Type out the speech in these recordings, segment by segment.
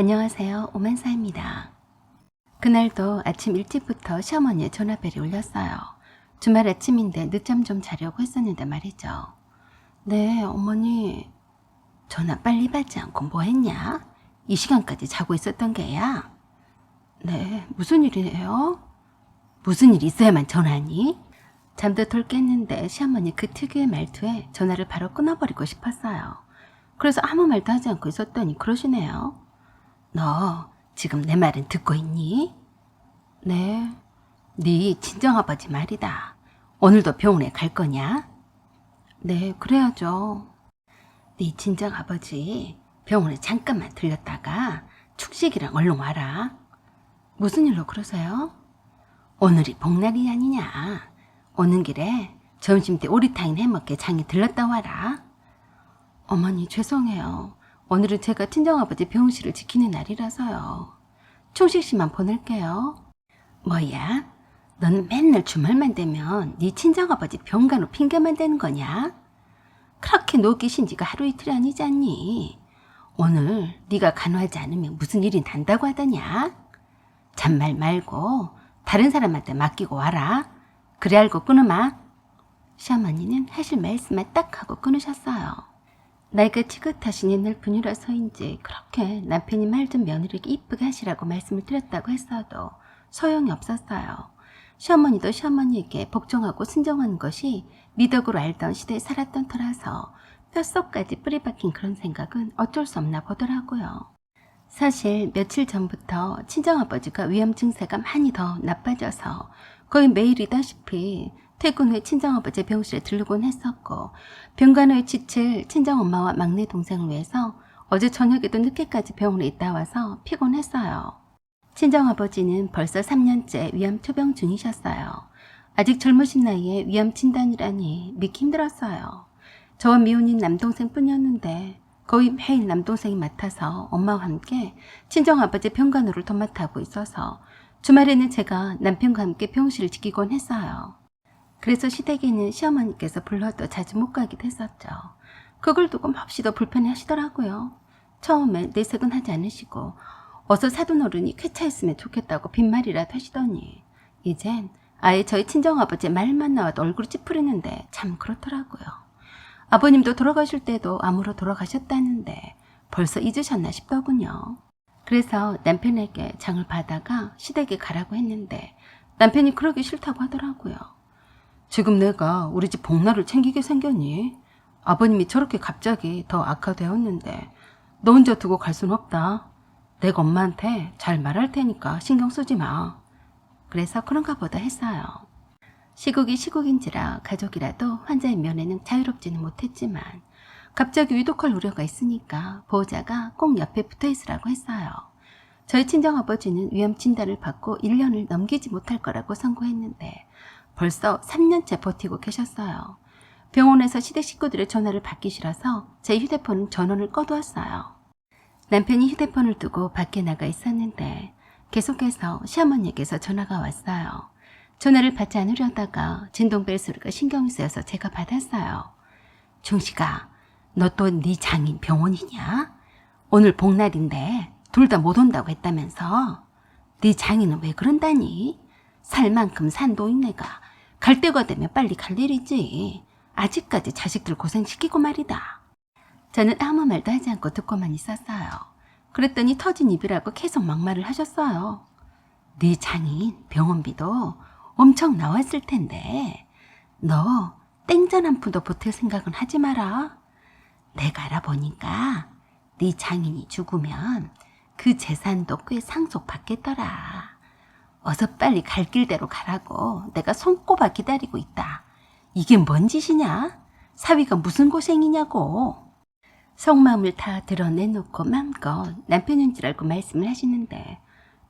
안녕하세요. 오만사입니다. 그날도 아침 일찍부터 시어머니의 전화벨이 울렸어요. 주말 아침인데 늦잠 좀 자려고 했었는데 말이죠. 네, 어머니. 전화 빨리 받지 않고 뭐 했냐? 이 시간까지 자고 있었던 게야? 네, 무슨 일이에요? 무슨 일 있어야만 전화하니? 잠도 덜 깼는데 시어머니 그 특유의 말투에 전화를 바로 끊어버리고 싶었어요. 그래서 아무 말도 하지 않고 있었더니 그러시네요. 너 지금 내 말은 듣고 있니? 네. 네 친정아버지 말이다. 오늘도 병원에 갈 거냐? 네, 그래야죠. 네 친정아버지 병원에 잠깐만 들렸다가 축식이랑 얼른 와라. 무슨 일로 그러세요? 오늘이 복날이 아니냐. 오는 길에 점심 때 오리탕이나 해먹게 장에 들렀다 와라. 어머니 죄송해요. 오늘은 제가 친정아버지 병실을 지키는 날이라서요. 충식 씨만 보낼게요. 뭐야? 넌 맨날 주말만 되면 네 친정아버지 병간호 핑계만 대는 거냐? 그렇게 녹이신 지가 하루 이틀이 아니지 않니? 오늘 네가 간호하지 않으면 무슨 일이 난다고 하더냐? 잔말 말고 다른 사람한테 맡기고 와라. 그래 알고 끊으마. 시어머니는 하실 말씀만 딱 하고 끊으셨어요. 나이가 지긋하신 옛날 분이라서인지 그렇게 남편이 말든 며느리에게 이쁘게 하시라고 말씀을 드렸다고 했어도 소용이 없었어요. 시어머니도 시어머니에게 복종하고 순종하는 것이 미덕으로 알던 시대에 살았던 터라서 뼛속까지 뿌리 박힌 그런 생각은 어쩔 수 없나 보더라고요. 사실 며칠 전부터 친정아버지가 위험 증세가 많이 더 나빠져서 거의 매일이다시피 퇴근 후에 친정아버지 병실에 들르곤 했었고 병간호에 지칠 친정엄마와 막내 동생을 위해서 어제 저녁에도 늦게까지 병원에 있다 와서 피곤했어요. 친정아버지는 벌써 3년째 위암 투병 중이셨어요. 아직 젊으신 나이에 위암 진단이라니 믿기 힘들었어요. 저와 미혼인 남동생 뿐이었는데 거의 매일 남동생이 맡아서 엄마와 함께 친정아버지 병간호를 도맡아 하고 있어서 주말에는 제가 남편과 함께 병실을 지키곤 했어요. 그래서 시댁에는 시어머니께서 불러도 자주 못 가기도 했었죠. 그걸 두고 몹시도 불편해 하시더라고요. 처음엔 내색은 하지 않으시고 어서 사돈 어른이 쾌차했으면 좋겠다고 빈말이라도 하시더니 이젠 아예 저희 친정아버지 말만 나와도 얼굴이 찌푸리는데 참 그렇더라고요. 아버님도 돌아가실 때도 암으로 돌아가셨다는데 벌써 잊으셨나 싶더군요. 그래서 남편에게 장을 받아가 시댁에 가라고 했는데 남편이 그러기 싫다고 하더라고요. 지금 내가 우리 집 복날을 챙기게 생겼니? 아버님이 저렇게 갑자기 더 악화되었는데 너 혼자 두고 갈 순 없다. 내가 엄마한테 잘 말할 테니까 신경 쓰지 마. 그래서 그런가 보다 했어요. 시국이 시국인지라 가족이라도 환자의 면에는 자유롭지는 못했지만 갑자기 위독할 우려가 있으니까 보호자가 꼭 옆에 붙어 있으라고 했어요. 저희 친정아버지는 위암 진단을 받고 1년을 넘기지 못할 거라고 선고했는데 벌써 3년째 버티고 계셨어요. 병원에서 시댁 식구들의 전화를 받기 싫어서 제 휴대폰 전원을 꺼두었어요. 남편이 휴대폰을 두고 밖에 나가 있었는데 계속해서 시어머니에게서 전화가 왔어요. 전화를 받지 않으려다가 진동벨 소리가 신경이 쓰여서 제가 받았어요. 중식아, 너 또 네 장인 병원이냐? 오늘 복날인데 둘 다 못 온다고 했다면서? 네 장인은 왜 그런다니? 살 만큼 산 노인네가 갈 때가 되면 빨리 갈 일이지. 아직까지 자식들 고생시키고 말이다. 저는 아무 말도 하지 않고 듣고만 있었어요. 그랬더니 터진 입이라고 계속 막말을 하셨어요. 네 장인 병원비도 엄청 나왔을 텐데 너 땡전 한 푼도 보탤 생각은 하지 마라. 내가 알아보니까 네 장인이 죽으면 그 재산도 꽤 상속받겠더라. 어서 빨리 갈 길대로 가라고 내가 손꼽아 기다리고 있다. 이게 뭔 짓이냐? 사위가 무슨 고생이냐고. 속마음을 다 드러내놓고 맘껏 남편인 줄 알고 말씀을 하시는데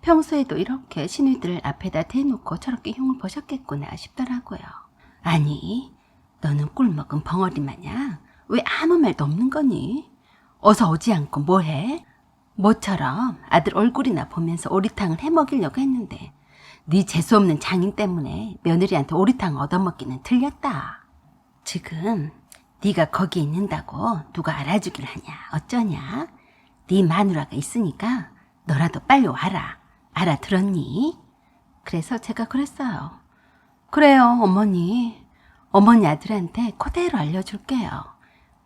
평소에도 이렇게 신우들을 앞에다 대놓고 저렇게 흉을 보셨겠구나 싶더라고요. 아니, 너는 꿀 먹은 벙어리 마냥 왜 아무 말도 없는 거니? 어서 오지 않고 뭐해? 모처럼 아들 얼굴이나 보면서 오리탕을 해먹이려고 했는데 네 재수없는 장인 때문에 며느리한테 오리탕 얻어먹기는 틀렸다. 지금 네가 거기 있는다고 누가 알아주길 하냐 어쩌냐? 네 마누라가 있으니까 너라도 빨리 와라. 알아들었니? 그래서 제가 그랬어요. 그래요, 어머니. 어머니 아들한테 그대로 알려줄게요.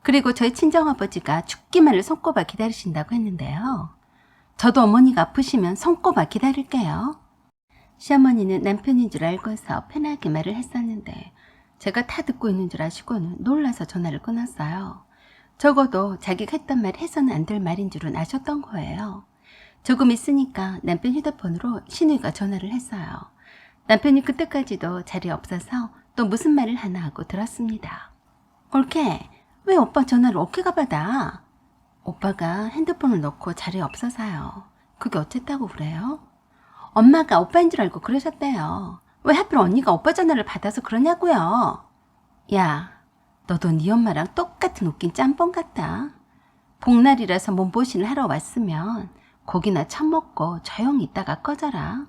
그리고 저희 친정아버지가 죽기만을 손꼽아 기다리신다고 했는데요. 저도 어머니가 아프시면 손꼽아 기다릴게요. 시어머니는 남편인 줄 알고서 편하게 말을 했었는데 제가 다 듣고 있는 줄 아시고는 놀라서 전화를 끊었어요. 적어도 자기가 했던 말 해서는 안 될 말인 줄은 아셨던 거예요. 조금 있으니까 남편 휴대폰으로 신우이가 전화를 했어요. 남편이 그때까지도 자리에 없어서 또 무슨 말을 하나 하고 들었습니다. 올케, 왜 오빠 전화를 어깨가 받아? 오빠가 핸드폰을 놓고 자리에 없어서요. 그게 어쨌다고 그래요? 엄마가 오빠인 줄 알고 그러셨대요. 왜 하필 언니가 오빠 전화를 받아서 그러냐고요? 야, 너도 네 엄마랑 똑같은 웃긴 짬뽕 같다. 복날이라서 몸보신을 하러 왔으면 고기나 참 먹고 조용히 있다가 꺼져라.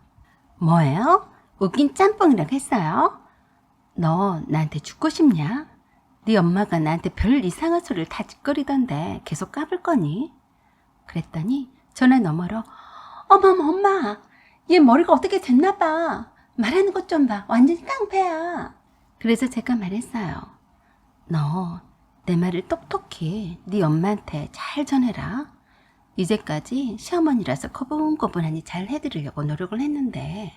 뭐예요? 웃긴 짬뽕이라고 했어요? 너 나한테 죽고 싶냐? 네 엄마가 나한테 별 이상한 소리를 다 짓거리던데 계속 까불 거니? 그랬더니 전화 너머로 어머머 엄마 얘 머리가 어떻게 됐나 봐 말하는 것 좀 봐 완전히 깡패야 그래서 제가 말했어요 너 내 말을 똑똑히 네 엄마한테 잘 전해라 이제까지 시어머니라서 거분거분하니 잘 해드리려고 노력을 했는데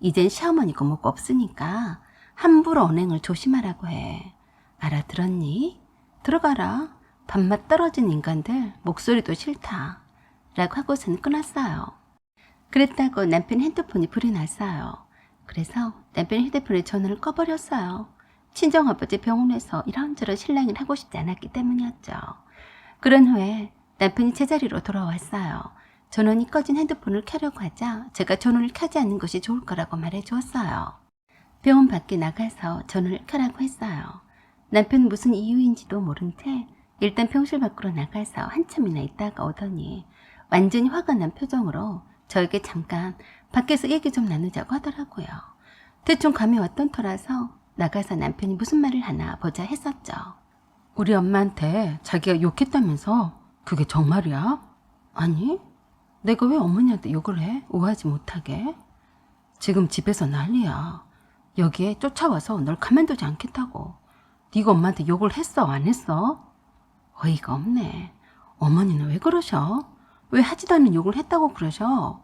이젠 시어머니고 뭐고 없으니까 함부로 언행을 조심하라고 해. 알아들었니? 들어가라. 밥맛 떨어진 인간들 목소리도 싫다. 라고 하고선 끊었어요. 그랬다고 남편 핸드폰이 불이 났어요. 그래서 남편 휴대폰의 전원을 꺼버렸어요. 친정아버지 병원에서 이런저런 실랑이를 하고 싶지 않았기 때문이었죠. 그런 후에 남편이 제자리로 돌아왔어요. 전원이 꺼진 핸드폰을 켜려고 하자 제가 전원을 켜지 않는 것이 좋을 거라고 말해 주었어요. 병원 밖에 나가서 전원을 켜라고 했어요. 남편 무슨 이유인지도 모른 채 일단 병실 밖으로 나가서 한참이나 있다가 오더니 완전히 화가 난 표정으로 저에게 잠깐 밖에서 얘기 좀 나누자고 하더라고요. 대충 감이 왔던 터라서 나가서 남편이 무슨 말을 하나 보자 했었죠. 우리 엄마한테 자기가 욕했다면서 그게 정말이야? 아니, 내가 왜 어머니한테 욕을 해? 오하지 못하게? 지금 집에서 난리야. 여기에 쫓아와서 널 가만두지 않겠다고. 네가 엄마한테 욕을 했어, 안 했어? 어이가 없네. 어머니는 왜 그러셔? 왜 하지도 않는 욕을 했다고 그러셔?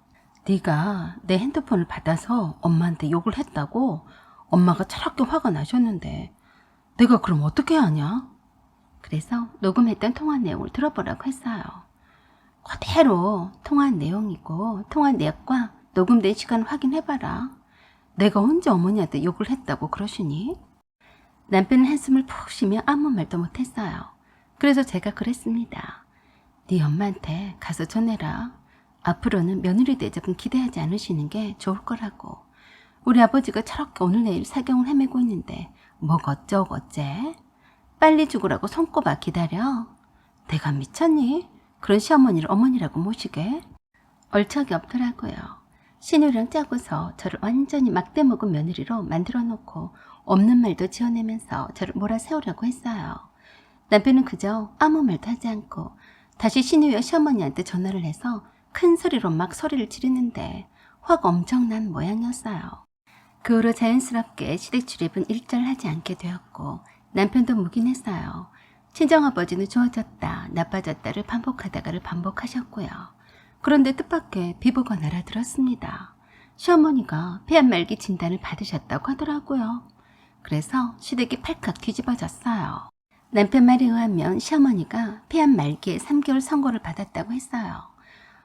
네가 내 핸드폰을 받아서 엄마한테 욕을 했다고 엄마가 저렇게 화가 나셨는데 내가 그럼 어떻게 하냐? 그래서 녹음했던 통화 내용을 들어보라고 했어요. 그대로 통화한 내용이고 통화 내역과 녹음된 시간 확인해봐라. 내가 언제 어머니한테 욕을 했다고 그러시니? 남편은 한숨을 푹 쉬며 아무 말도 못했어요. 그래서 제가 그랬습니다. 네 엄마한테 가서 전해라. 앞으로는 며느리 대접은 기대하지 않으시는 게 좋을 거라고. 우리 아버지가 저렇게 오늘 내일 사경을 헤매고 있는데 뭐가 어쩌고 어째? 빨리 죽으라고 손꼽아 기다려. 내가 미쳤니? 그런 시어머니를 어머니라고 모시게? 얼척이 없더라고요. 신우랑 짜고서 저를 완전히 막대 먹은 며느리로 만들어 놓고 없는 말도 지어내면서 저를 몰아세우려고 했어요. 남편은 그저 아무 말도 하지 않고 다시 신우와 시어머니한테 전화를 해서 큰 소리로 막 소리를 지르는데 화가 엄청난 모양이었어요. 그 후로 자연스럽게 시댁 출입은 일절하지 않게 되었고 남편도 묵인했어요. 친정아버지는 좋아졌다, 나빠졌다를 반복하다가를 반복하셨고요. 그런데 뜻밖의 비보가 날아들었습니다. 시어머니가 폐암 말기 진단을 받으셨다고 하더라고요. 그래서 시댁이 팔칵 뒤집어졌어요. 남편 말에 의하면 시어머니가 폐암 말기에 3개월 선고를 받았다고 했어요.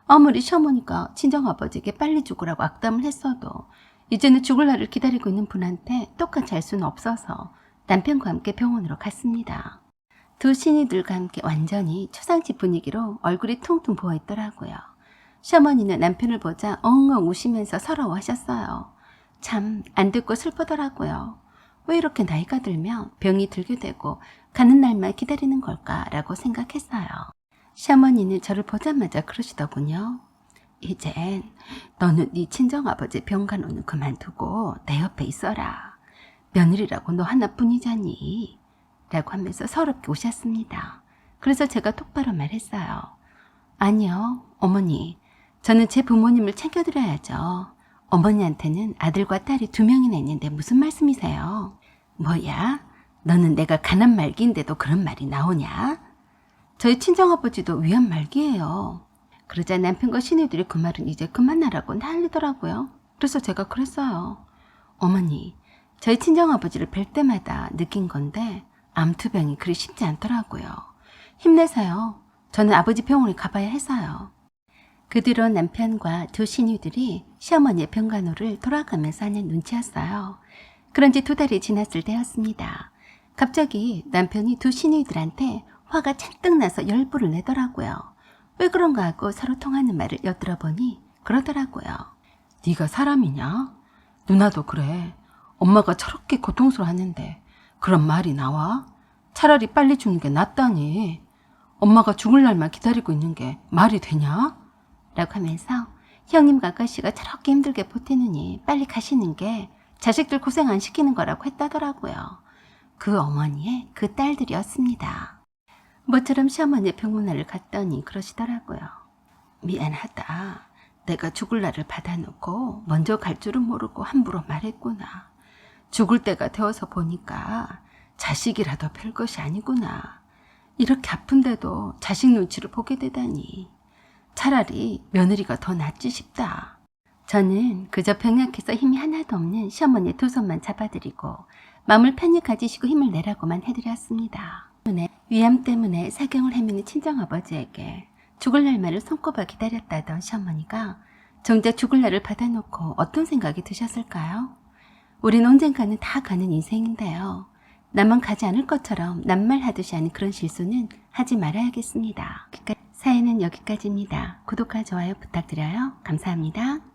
아무리 시어머니가 친정아버지에게 빨리 죽으라고 악담을 했어도 이제는 죽을 날을 기다리고 있는 분한테 똑같이 할 수는 없어서 남편과 함께 병원으로 갔습니다. 두 신이들과 함께 완전히 초상집 분위기로 얼굴이 퉁퉁 부어있더라고요. 시어머니는 남편을 보자 엉엉 우시면서 서러워하셨어요. 참 안 듣고 슬프더라고요. 왜 이렇게 나이가 들면 병이 들게 되고 가는 날만 기다리는 걸까라고 생각했어요. 시어머니는 저를 보자마자 그러시더군요. 이젠 너는 네 친정아버지 병간호는 그만두고 내 옆에 있어라. 며느리라고 너 하나뿐이잖니. 라고 하면서 서럽게 우셨습니다. 그래서 제가 똑바로 말했어요. 아니요, 어머니. 저는 제 부모님을 챙겨드려야죠. 어머니한테는 아들과 딸이 두 명이나 있는데 무슨 말씀이세요? 뭐야? 너는 내가 가난 말기인데도 그런 말이 나오냐? 저희 친정아버지도 위안 말기예요. 그러자 남편과 시누이들이 그 말은 이제 그만하라고 난리더라고요. 그래서 제가 그랬어요. 어머니, 저희 친정아버지를 뵐 때마다 느낀 건데 암투병이 그리 쉽지 않더라고요. 힘내세요. 저는 아버지 병원에 가봐야 해서요. 그 뒤로 남편과 두 시누이들이 시어머니의 병간호를 돌아가면서 하는 눈치였어요. 그런지 두 달이 지났을 때였습니다. 갑자기 남편이 두 시누이들한테 화가 잔뜩 나서 열불을 내더라고요. 왜 그런가 하고 서로 통하는 말을 엿들어 보니 그러더라고요. 네가 사람이냐? 누나도 그래. 엄마가 저렇게 고통스러워하는데 그런 말이 나와? 차라리 빨리 죽는 게 낫다니. 엄마가 죽을 날만 기다리고 있는 게 말이 되냐? 라고 하면서 형님과 아가씨가 저렇게 힘들게 버티느니 빨리 가시는 게 자식들 고생 안 시키는 거라고 했다더라고요. 그 어머니의 그 딸들이었습니다. 모처럼 시어머니 병문안을 갔더니 그러시더라고요. 미안하다. 내가 죽을 날을 받아놓고 먼저 갈 줄은 모르고 함부로 말했구나. 죽을 때가 되어서 보니까 자식이라도 별 것이 아니구나. 이렇게 아픈데도 자식 눈치를 보게 되다니. 차라리 며느리가 더 낫지 싶다. 저는 그저 병약해서 힘이 하나도 없는 시어머니의 두 손만 잡아드리고 마음을 편히 가지시고 힘을 내라고만 해드렸습니다. 때문에, 위암 때문에 사경을 헤매는 친정아버지에게 죽을 날만을 손꼽아 기다렸다던 시어머니가 정작 죽을 날을 받아놓고 어떤 생각이 드셨을까요? 우린 언젠가는 다 가는 인생인데요. 나만 가지 않을 것처럼 낱말하듯이 하는 그런 실수는 하지 말아야겠습니다. 사연은 여기까지입니다. 구독과 좋아요 부탁드려요. 감사합니다.